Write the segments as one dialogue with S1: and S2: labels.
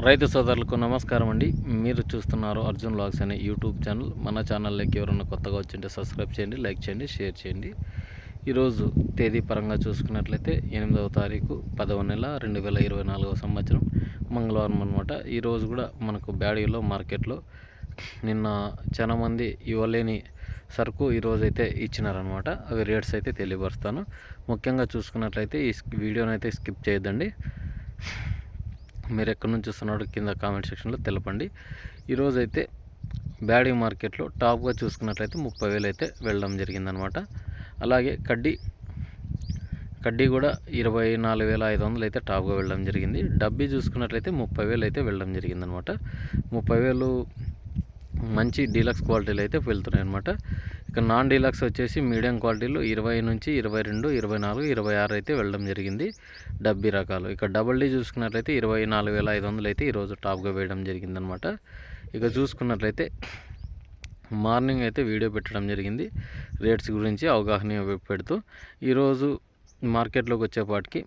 S1: రైతు సోదరులకు నమస్కారం అండి. మీరు చూస్తున్నారు అర్జున్ లాగ్స్ అనే యూట్యూబ్ ఛానల్. మన ఛానల్లోకి ఎవరైనా కొత్తగా వచ్చింటే సబ్స్క్రైబ్ చేయండి లైక్ చేయండి షేర్ చేయండి. ఈరోజు తేదీ పరంగా చూసుకున్నట్లయితే ఎనిమిదవ తారీఖు పదవ నెల రెండు వేల ఇరవై నాలుగవ సంవత్సరం మంగళవారం అనమాట ఈరోజు కూడా మనకు బ్యాడీలో మార్కెట్లో నిన్న చాలా మంది ఇవ్వలేని సరుకు ఈరోజు అయితే ఇచ్చినారనమాట అవి రేట్స్ అయితే తెలియపరుస్తాను. ముఖ్యంగా చూసుకున్నట్లయితే ఈ వీడియోనైతే అయితే స్కిప్ చేయొద్దండి. మీరు ఎక్కడి నుంచి చూస్తున్నాడో కింద కామెంట్ సెక్షన్లో తెలపండి. ఈరోజు అయితే బ్యాడీ మార్కెట్లో టాప్గా చూసుకున్నట్లయితే ముప్పై వేలు అయితే వెళ్ళడం జరిగిందనమాట. అలాగే కడ్డీ కడ్డీ కూడా ఇరవై నాలుగు వేల ఐదు వందలు అయితే టాప్గా వెళ్ళడం జరిగింది. డబ్బీ చూసుకున్నట్లయితే ముప్పై వేలు అయితే వెళ్ళడం జరిగిందనమాట. ముప్పై వేలు మంచి డీలక్స్ క్వాలిటీలు అయితే వెళ్తున్నాయి అనమాట ఇక నాన్ డీలక్స్ వచ్చేసి మీడియం క్వాలిటీలు ఇరవై నుంచి ఇరవై రెండు ఇరవై నాలుగు ఇరవై ఆరు అయితే వెళ్ళడం జరిగింది డబ్బీ రకాలు. ఇక డబుల్ డీ చూసుకున్నట్లయితే ఇరవై నాలుగు వేల ఐదు వందలు అయితే ఈరోజు టాప్గా వేయడం జరిగిందనమాట. ఇక చూసుకున్నట్లయితే మార్నింగ్ అయితే వీడియో పెట్టడం జరిగింది. రేట్స్ గురించి అవగాహన పెడుతూ ఈరోజు మార్కెట్లోకి వచ్చేపాటికి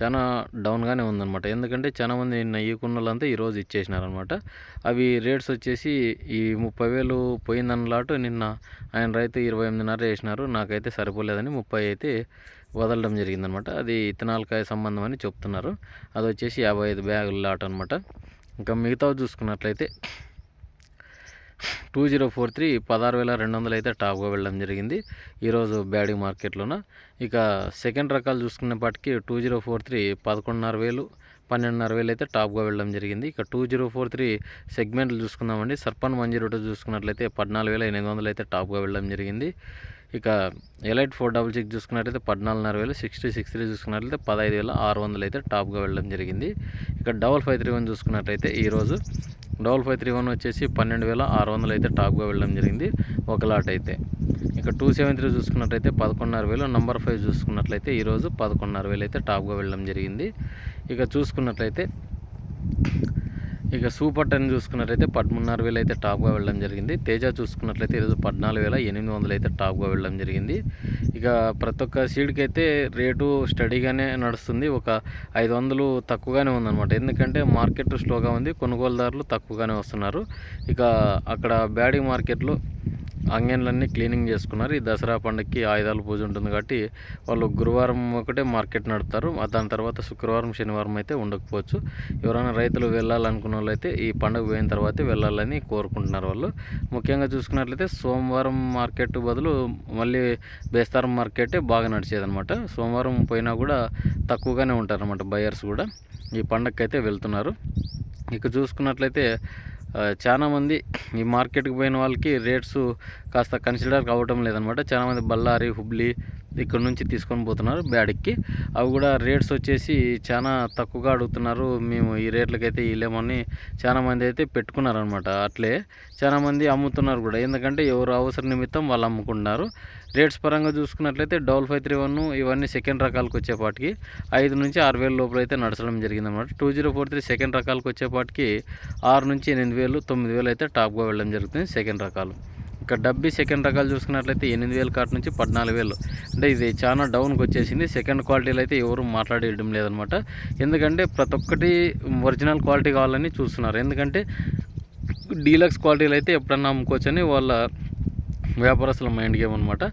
S1: చాలా డౌన్గానే ఉందన్నమాట. ఎందుకంటే చాలా మంది నిన్న ఈ కున్నలంతా ఈరోజు ఇచ్చేసినారనమాట అవి రేట్స్ వచ్చేసి ఈ ముప్పై వేలు పోయిందన్నలాటు నిన్న ఆయన రైతు ఇరవై ఎనిమిదిన్నర వేసినారు నాకైతే సరిపోలేదని ముప్పై అయితే వదలడం జరిగిందనమాట అది ఇతనాలకాయ సంబంధం అని చెప్తున్నారు. అది వచ్చేసి యాభై ఐదు బ్యాగుల లాట్ అనమాట ఇంకా మిగతా చూసుకున్నట్లయితే టూ జీరో ఫోర్ త్రీ పదహారు వేల రెండు వందలు అయితే టాప్గా వెళ్ళడం జరిగింది. ఈరోజు బ్యాడీ మార్కెట్లోన. ఇక సెకండ్ రకాలు చూసుకునేపాటికి టూ జీరో ఫోర్ త్రీ పదకొండున్నర వేలు పన్నెండున్నర వేలు అయితే టాప్గా వెళ్ళడం జరిగింది. ఇక టూ జీరో ఫోర్ త్రీ సెగ్మెంట్లు చూసుకుందామండి. సర్పన్ మంజీరోటో చూసుకున్నట్లయితే పద్నాలుగు వేల ఎనిమిది వందలు అయితే టాప్గా వెళ్ళడం జరిగింది. ఇక ఎలైట్ ఫోర్ డబుల్ సిక్స్ చూసుకున్నట్లయితే పద్నాలుగున్నర వేలు సిక్స్టీ సిక్స్ త్రీ చూసుకున్నట్లయితే పదహైదు వేల ఆరు వందలు అయితే టాప్గా వెళ్ళడం జరిగింది. ఇక డబల్ ఫైవ్ త్రీ వన్ చూసుకున్నట్లయితే ఈరోజు డబల్ ఫైవ్ త్రీ వన్ వచ్చేసి పన్నెండు వేల ఆరు వందలు అయితే టాప్గా వెళ్ళడం జరిగింది ఒక లాట్ అయితే. ఇక టూ సెవెన్ త్రీ చూసుకున్నట్లయితే పదకొండున్నర వేలు నంబర్ ఫైవ్ చూసుకున్నట్లయితే ఈరోజు పదకొండున్నర వేలు అయితే టాప్గా వెళ్ళడం జరిగింది. ఇక చూసుకున్నట్లయితే ఇక సూపర్ టెన్ చూసుకున్నట్లయితే పదమూడున్నర వేలు అయితే టాప్గా వెళ్ళడం జరిగింది. తేజ చూసుకున్నట్లయితే ఈరోజు పద్నాలుగు వేల ఎనిమిది వందలు అయితే టాప్గా వెళ్ళడం జరిగింది. ఇక ప్రతి ఒక్క సీడ్కి అయితే రేటు స్టడీగానే నడుస్తుంది. ఒక ఐదు వందలు తక్కువగానే ఉందన్నమాట. ఎందుకంటే మార్కెట్ స్లోగా ఉంది. కొనుగోలుదారులు తక్కువగానే వస్తున్నారు. ఇక అక్కడ బ్యాడీ మార్కెట్లో అంగన్లన్నీ క్లీనింగ్ చేసుకున్నారు. ఈ దసరా పండుగకి ఆయుధాలు పూజ ఉంటుంది కాబట్టి వాళ్ళు గురువారం ఒకటే మార్కెట్ నడుపుతారు. దాని తర్వాత శుక్రవారం శనివారం అయితే ఉండకపోవచ్చు. ఎవరైనా రైతులు వెళ్ళాలనుకున్న వాళ్ళు అయితే ఈ పండుగ పోయిన తర్వాతే వెళ్ళాలని కోరుకుంటున్నారు వాళ్ళు. ముఖ్యంగా చూసుకున్నట్లయితే సోమవారం మార్కెట్ బదులు మళ్ళీ బేస్తారం మార్కెటే బాగా నడిచేదనమాట సోమవారం పోయినా కూడా తక్కువగానే ఉంటారనమాట బయర్స్ కూడా. ఈ పండగకి అయితే వెళ్తున్నారు. ఇక చూసుకున్నట్లయితే చాలామంది ఈ మార్కెట్కి పోయిన వాళ్ళకి రేట్స్ కాస్త కన్సిడర్ కావటం లేదనమాట. చాలామంది బళ్ళారి హుబ్లీ ఇక్కడ నుంచి తీసుకొని పోతున్నారు బ్యాడ్కి. అవి కూడా రేట్స్ వచ్చేసి చాలా తక్కువగా అడుగుతున్నారు. మేము ఈ రేట్లకైతే ఇవ్వలేమని చాలామంది అయితే పెట్టుకున్నారనమాట. అట్లే చాలామంది అమ్ముతున్నారు కూడా. ఎందుకంటే ఎవరు అవసర నిమిత్తం వాళ్ళు అమ్ముకుంటున్నారు. రేట్స్ పరంగా చూసుకున్నట్లయితే డబల్ ఫైవ్ త్రీ వన్ ఇవన్నీ సెకండ్ రకాలకు వచ్చేపాటికి ఐదు నుంచి ఆరు వేల లోపల అయితే నడచడం జరిగిందన్నమాట. Two zero four three second రకాలకు వచ్చేపాటికి ఆరు నుంచి ఎనిమిది వేలు తొమ్మిది వేలు అయితే టాప్గా వెళ్ళడం జరుగుతుంది సెకండ్ రకాలు. ఇక డబ్బీ సెకండ్ రకాలు చూసుకున్నట్లయితే ఎనిమిది వేల కాటి నుంచి పద్నాలుగు వేలు. అంటే ఇది చాలా డౌన్కి వచ్చేసింది. సెకండ్ క్వాలిటీలో అయితే ఎవరు మాట్లాడేయడం లేదనమాట ఎందుకంటే ప్రతి ఒక్కటి ఒరిజినల్ క్వాలిటీ కావాలని చూస్తున్నారు. ఎందుకంటే డీలక్స్ క్వాలిటీలు అయితే ఎప్పుడన్నా అమ్ముకోవచ్చని వాళ్ళ వ్యాపారస్తుల మైండ్ గేమ్ అనమాట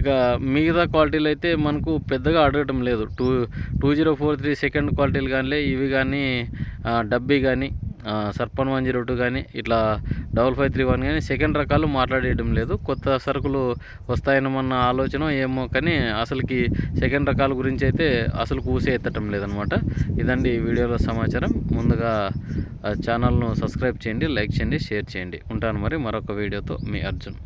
S1: ఇక మిగతా క్వాలిటీలు అయితే మనకు పెద్దగా అడగటం లేదు. Two two zero four three second క్వాలిటీలు కానీ ఇవి కానీ డబ్బీ కానీ సర్పన్ వన్ జీరో టూ కానీ ఇట్లా డబల్ ఫైవ్ త్రీ వన్ కానీ సెకండ్ రకాలు మాట్లాడేయడం లేదు. కొత్త సరుకులు వస్తాయనమన్న ఆలోచన ఏమో కానీ అసలుకి సెకండ్ రకాల గురించి అయితే అసలు కూసే ఎత్తటం లేదనమాట ఇదండి వీడియోలో సమాచారం. ముందుగా ఛానల్ను సబ్స్క్రైబ్ చేయండి లైక్ చేయండి షేర్ చేయండి. ఉంటాను మరి మరొక వీడియోతో. మీ అర్జున్.